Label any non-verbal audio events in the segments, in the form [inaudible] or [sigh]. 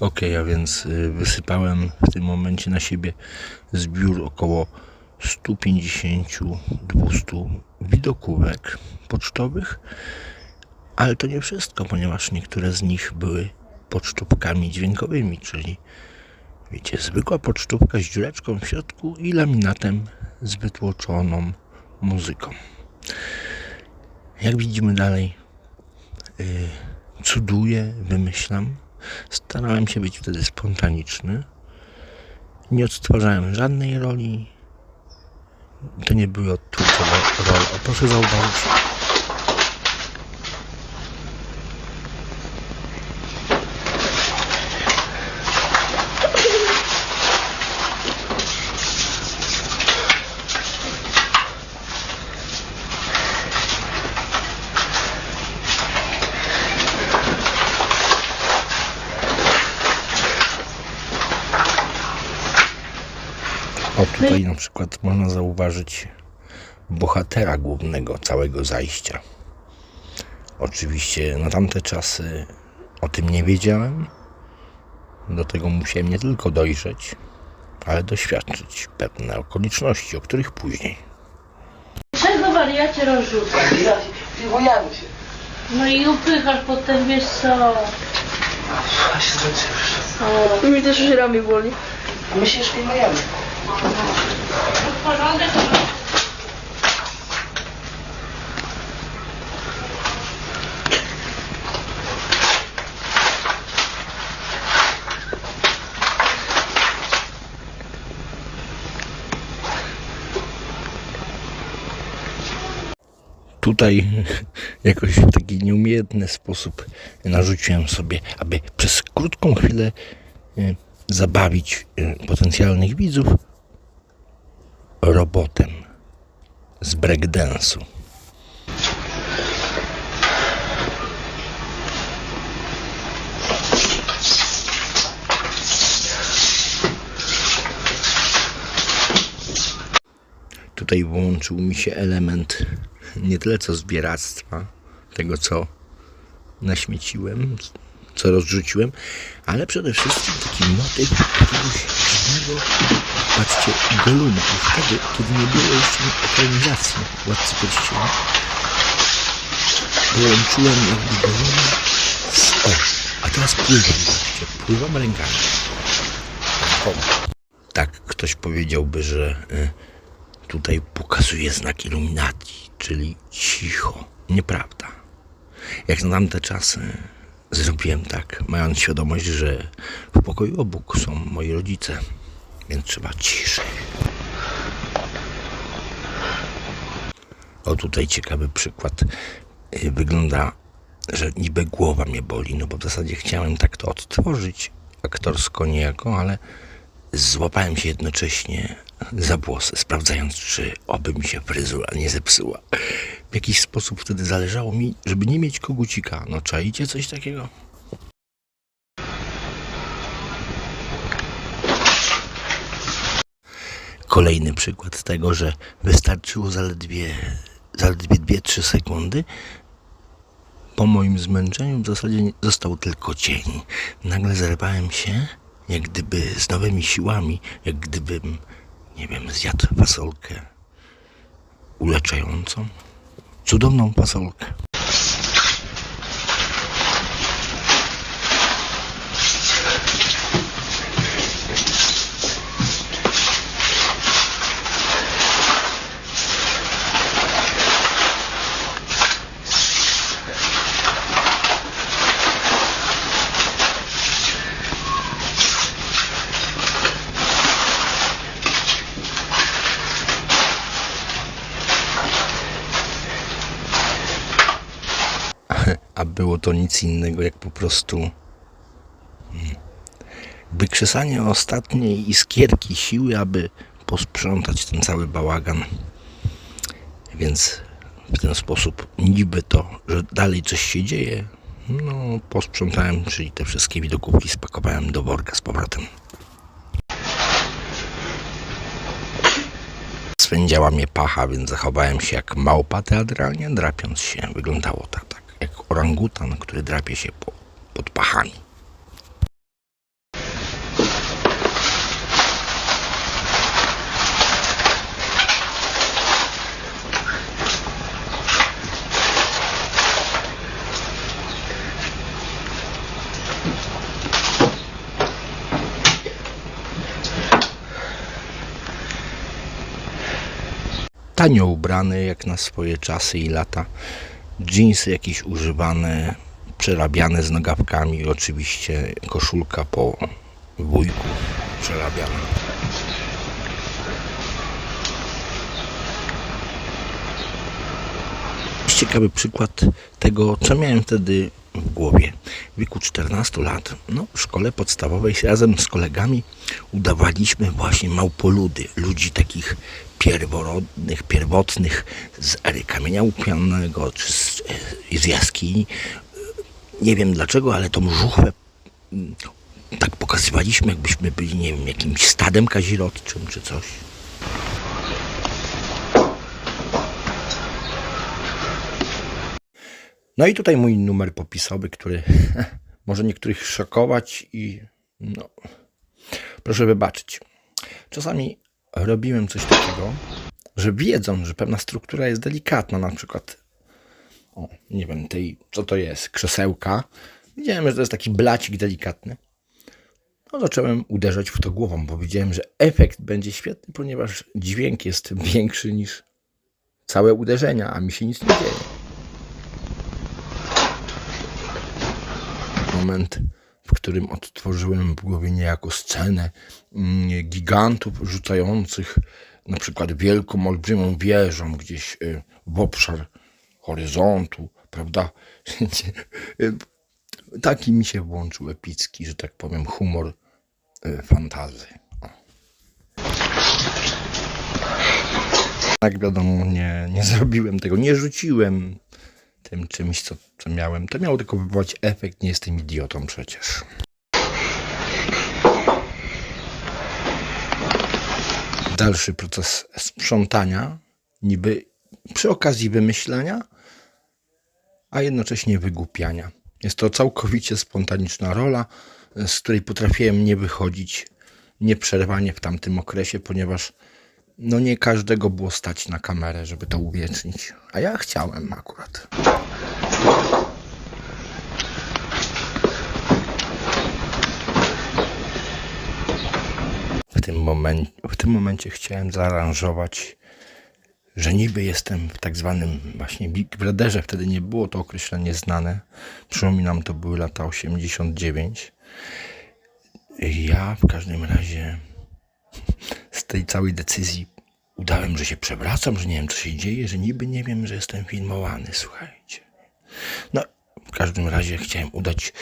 Ok, a więc y, wysypałem w tym momencie na siebie zbiór około 150-200 widokówek pocztowych, ale to nie wszystko, ponieważ niektóre z nich były pocztówkami dźwiękowymi, czyli wiecie, zwykła pocztówka z dziureczką w środku i laminatem z wytłoczoną muzyką. Jak widzimy dalej, y, cuduję, wymyślam. Starałem się być wtedy spontaniczny. Nie odtwarzałem żadnej roli. To nie były odtwórcze role. Proszę zauważyć. O, tutaj na przykład można zauważyć bohatera głównego całego zajścia. Oczywiście na tamte czasy o tym nie wiedziałem. Do tego musiałem nie tylko dojrzeć, ale doświadczyć pewne okoliczności, o których później. Czego wariacie rozrzucasz? Ja się, piwujemy się. No i upychasz potem, wiesz co? Ja się. O, Mi też już ramię boli. A my się porządek. Tutaj [laughs] jakoś w taki nieumiejętny sposób narzuciłem sobie, aby przez krótką chwilę e, zabawić e, potencjalnych widzów robotem z breakdance'u. Tutaj włączył mi się element nie tyle co zbieractwa, tego co naśmieciłem, co rozrzuciłem, ale przede wszystkim taki motyw jakiegoś patrzcie, goluma. Wtedy, kiedy nie było jeszcze ekranizacji Władcy Pierścieni, połączyłem jakby goluma z... O, a teraz pływam, patrzcie, pływam rękami. Rękoma. Tak, ktoś powiedziałby, że... Y, tutaj pokazuje znak iluminacji, czyli cicho. Nieprawda. Jak na tamte czasy zrobiłem tak, mając świadomość, że w pokoju obok są moi rodzice, więc trzeba ciszej. O tutaj ciekawy przykład. Y, Wygląda, że niby głowa mnie boli, no bo w zasadzie chciałem tak to odtworzyć aktorsko niejako, ale złapałem się jednocześnie za włosy, sprawdzając, czy oby mi się fryzura nie zepsuła. W jakiś sposób wtedy zależało mi, żeby nie mieć kogucika. No czaicie coś takiego? Kolejny przykład tego, że wystarczyło zaledwie, zaledwie 2-3 sekundy. Po moim zmęczeniu w zasadzie został tylko cień. Nagle zerwałem się, jak gdyby z nowymi siłami, jak gdybym, nie wiem, zjadł fasolkę uleczającą. Cudowną fasolkę. A było to nic innego jak po prostu mm, wykrzesanie ostatniej iskierki siły, aby posprzątać ten cały bałagan. Więc w ten sposób niby to, że dalej coś się dzieje, no posprzątałem, czyli te wszystkie widokówki spakowałem do worka z powrotem. Swędziała mnie pacha, więc zachowałem się jak małpa teatralnie, drapiąc się. Wyglądało tak, tak orangutan, który drapie się po, pod pachami. tanio ubrany jak na swoje czasy i lata. Dżinsy jakieś używane, przerabiane z nogawkami. Oczywiście koszulka po wujku przerabiana. Ciekawy przykład tego, co miałem wtedy w głowie. W wieku 14 lat, no, w szkole podstawowej razem z kolegami udawaliśmy właśnie małpoludy, ludzi takich pierworodnych, pierwotnych z ery kamienia łupianego czy z, z jaskini. Nie wiem dlaczego, ale tą żuchwę mm, tak pokazywaliśmy, jakbyśmy byli, nie wiem, jakimś stadem kaziroczym czy coś. No i tutaj mój numer popisowy, który [laughs] może niektórych szokować i no, proszę wybaczyć. Czasami robiłem coś takiego, że wiedząc, że pewna struktura jest delikatna, na przykład o, nie wiem, tej, co to jest, krzesełka, widziałem, że to jest taki blacik delikatny. No zacząłem uderzać w to głową, bo widziałem, że efekt będzie świetny, ponieważ dźwięk jest większy niż całe uderzenia, a mi się nic nie dzieje. moment, w którym odtworzyłem w głowie niejako scenę mm, gigantów rzucających na przykład wielką, olbrzymią wieżą gdzieś y, w obszar horyzontu, prawda? [laughs] Taki mi się włączył epicki, że tak powiem, humor y, fantazy. Tak wiadomo, nie, nie [laughs] zrobiłem tego, nie rzuciłem tym czymś, co, co miałem. To miało tylko wywołać efekt, nie jestem idiotą przecież. Dalszy proces sprzątania, niby przy okazji wymyślenia, a jednocześnie wygłupiania. Jest to całkowicie spontaniczna rola, z której potrafiłem nie wychodzić nieprzerwanie w tamtym okresie, ponieważ no nie każdego było stać na kamerę, żeby to uwiecznić. A ja chciałem akurat. W tym, momen- w tym momencie chciałem zaaranżować, że niby jestem w tak zwanym właśnie Big Brotherze. Wtedy nie było to określenie znane. Przypominam, to były lata 89. Ja w każdym razie z tej całej decyzji udałem, że się przewracam, że nie wiem, co się dzieje, że niby nie wiem, że jestem filmowany, słuchajcie. No, w każdym razie chciałem udać,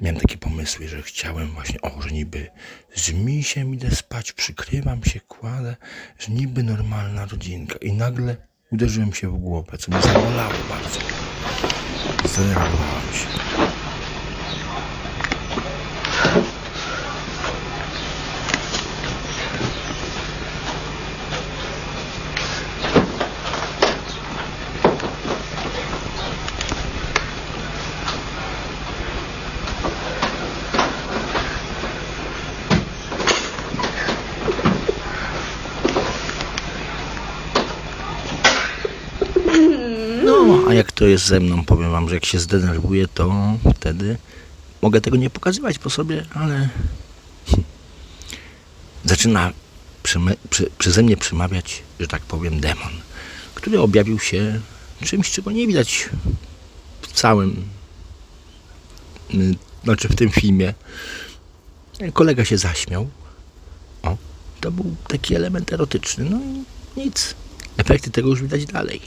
miałem takie pomysły, że chciałem właśnie, o, że niby z misiem idę spać, przykrywam się, kładę, że niby normalna rodzinka i nagle uderzyłem się w głowę, co mnie zabolało bardzo. Zdenerwowałem się. No, a jak to jest ze mną, powiem wam, że jak się zdenerwuję, to wtedy mogę tego nie pokazywać po sobie, ale [laughs] zaczyna przy, przeze mnie przemawiać, że tak powiem, demon, który objawił się czymś, czego nie widać w całym, y, znaczy w tym filmie. Kolega się zaśmiał. O, to był taki element erotyczny. No i nic. Efekty tego już widać dalej.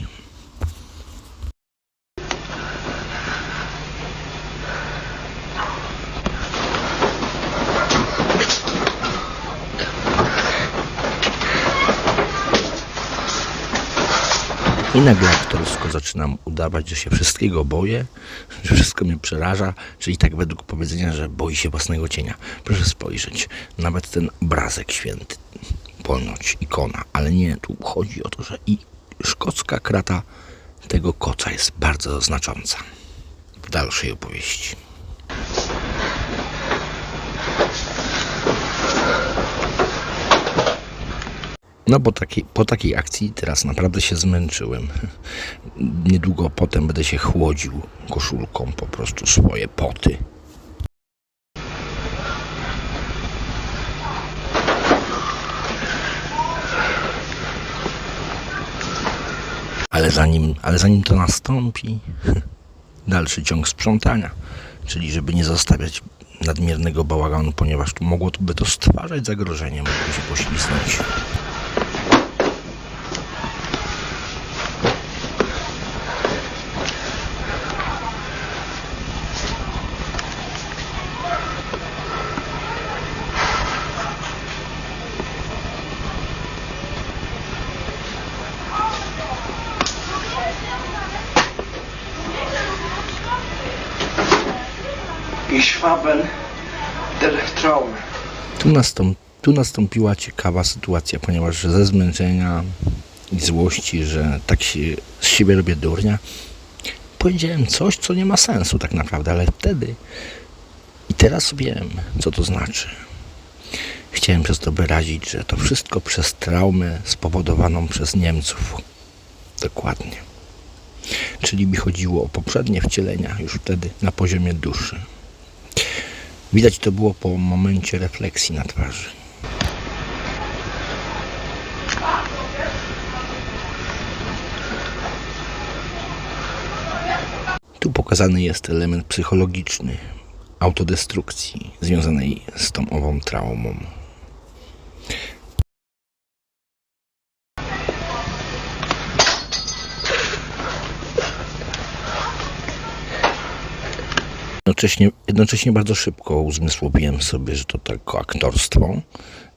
I nagle aktorsko zaczynam udawać, że się wszystkiego boję, że wszystko mnie przeraża, czyli tak według powiedzenia, że boi się własnego cienia. Proszę spojrzeć, nawet ten obrazek święty, ponoć ikona, ale nie, tu chodzi o to, że i szkocka krata tego koca jest bardzo znacząca w dalszej opowieści. No po takiej, po takiej akcji teraz naprawdę się zmęczyłem. [laughs] Niedługo potem będę się chłodził koszulką po prostu swoje poty. zanim, ale zanim to nastąpi, [laughs] dalszy ciąg sprzątania, czyli żeby nie zostawiać nadmiernego bałaganu, ponieważ mogłoby to stwarzać zagrożenie, mógłby się poślizgnąć. Tu, nastąp, tu nastąpiła ciekawa sytuacja, ponieważ ze zmęczenia i złości, że tak się z siebie robię durnia, powiedziałem coś, co nie ma sensu tak naprawdę, ale wtedy i teraz wiem, co to znaczy. Chciałem przez to wyrazić, że to wszystko przez traumę spowodowaną przez Niemców. Dokładnie. Czyli mi chodziło o poprzednie wcielenia już wtedy na poziomie duszy. Widać to było po momencie refleksji na twarzy. Tu pokazany jest element psychologiczny autodestrukcji związanej z tą ową traumą. Jednocześnie, jednocześnie bardzo szybko uzmysłowiłem sobie, że to tylko aktorstwo.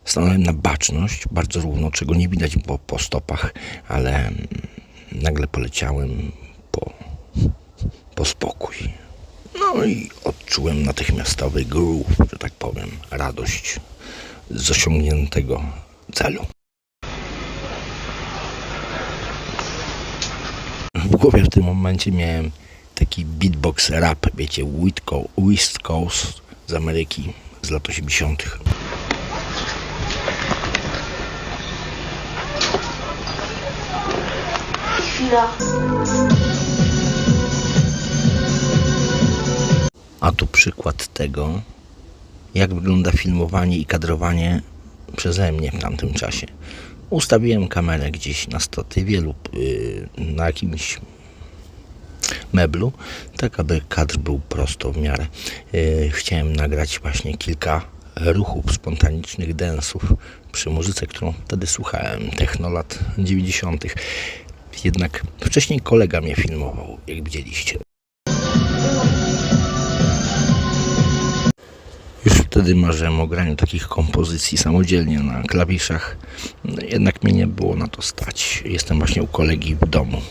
Stanąłem na baczność, bardzo równo, czego nie widać było po stopach, ale mm, nagle poleciałem po, po spokój. No i odczułem natychmiastowy groove, że tak powiem, radość z osiągniętego celu. W głowie w tym momencie miałem taki beatbox rap, wiecie, West Co- West Coast z Ameryki z lat 80. Chwila. A tu przykład tego, jak wygląda filmowanie i kadrowanie przeze mnie w tamtym czasie. Ustawiłem kamerę gdzieś na statywie lub yy, na jakimś meblu, tak aby kadr był prosto w miarę. Yy, chciałem nagrać właśnie kilka ruchów spontanicznych, densów przy muzyce, którą wtedy słuchałem, techno lat 90. Jednak wcześniej kolega mnie filmował, jak widzieliście. Już wtedy marzyłem o graniu takich kompozycji samodzielnie na klawiszach, No, jednak mnie nie było na to stać. Jestem właśnie u kolegi w domu.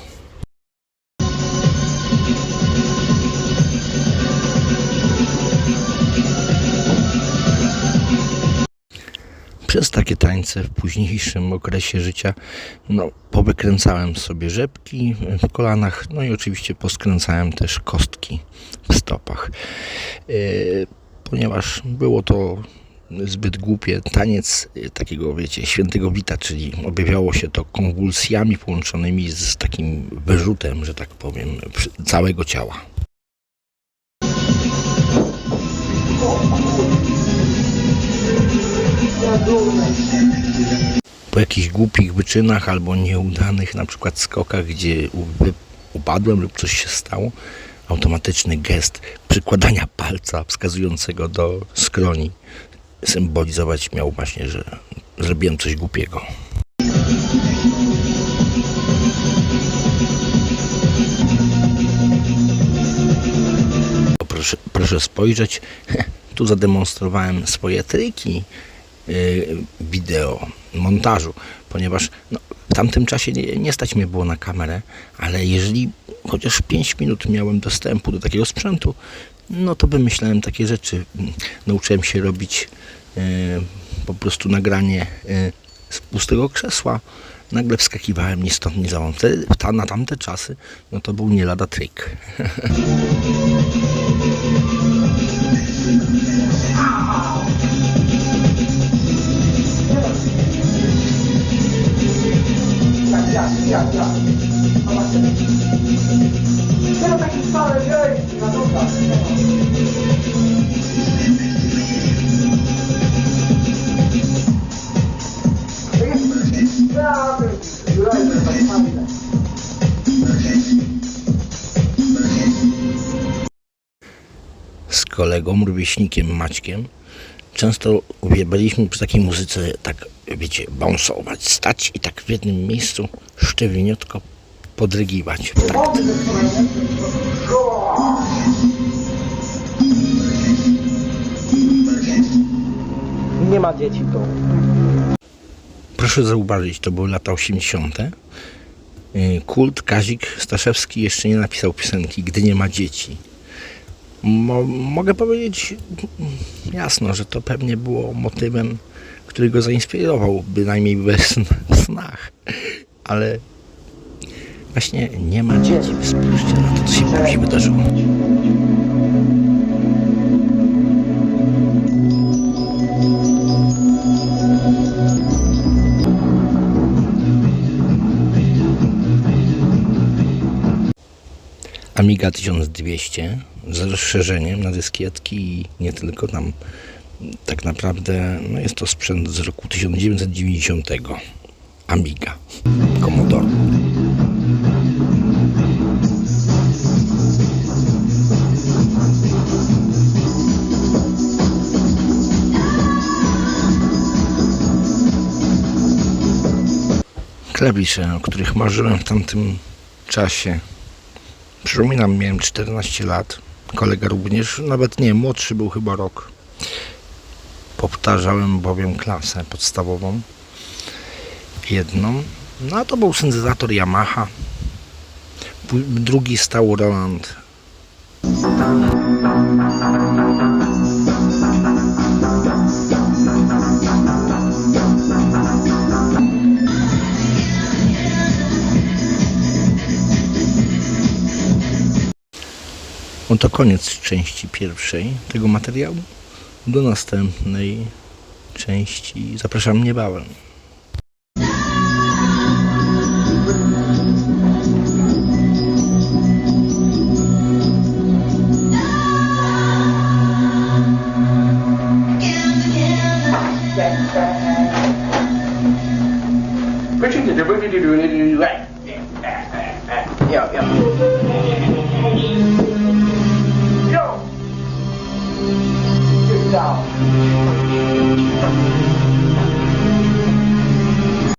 Przez takie tańce w późniejszym okresie życia no, powykręcałem sobie rzepki w kolanach, no i oczywiście poskręcałem też kostki w stopach. Yy, ponieważ było to zbyt głupie. Taniec y, takiego, wiecie, świętego wita, czyli objawiało się to konwulsjami połączonymi z takim wyrzutem, że tak powiem, całego ciała. Po jakichś głupich wyczynach albo nieudanych na przykład skokach, gdzie upadłem lub coś się stało, automatyczny gest przykładania palca wskazującego do skroni symbolizować miał właśnie, że zrobiłem coś głupiego. Proszę, proszę spojrzeć, [laughs] tu zademonstrowałem swoje triki wideo, montażu, ponieważ no, w tamtym czasie nie, nie stać mnie było na kamerę, ale jeżeli chociaż 5 minut miałem dostępu do takiego sprzętu, no to wymyślałem takie rzeczy. Nauczyłem się robić y, po prostu nagranie y, z pustego krzesła. Nagle wskakiwałem ni stąd, ni zowąd. Na tamte czasy, no to był nie lada trik. [laughs] kolegą, rówieśnikiem Maćkiem, często uwielbialiśmy przy takiej muzyce tak, wiecie, bounsować, stać i tak w jednym miejscu sztywniutko podrygiwać. w takt. Nie ma dzieci. Proszę zauważyć, to były lata 80. Yy, Kult Kazik Staszewski jeszcze nie napisał piosenki Gdy nie ma dzieci. Mo, mogę powiedzieć jasno, że to pewnie było motywem, który go zainspirował, bynajmniej sn- snach. Ale właśnie nie ma dzieci. Spójrzcie na to, co się później wydarzyło. Amiga 1200 z rozszerzeniem na dyskietki i nie tylko tam. Tak naprawdę no jest to sprzęt z roku 1990. Amiga Commodore. Klawisze, o których marzyłem w tamtym czasie. Przypominam, miałem 14 lat. Kolega również, nawet nie, młodszy był chyba rok. Powtarzałem bowiem klasę podstawową. Jedną. No a to był syntezator Yamaha. Drugi stał Roland. Oto koniec części pierwszej tego materiału. Do następnej części zapraszam niebawem.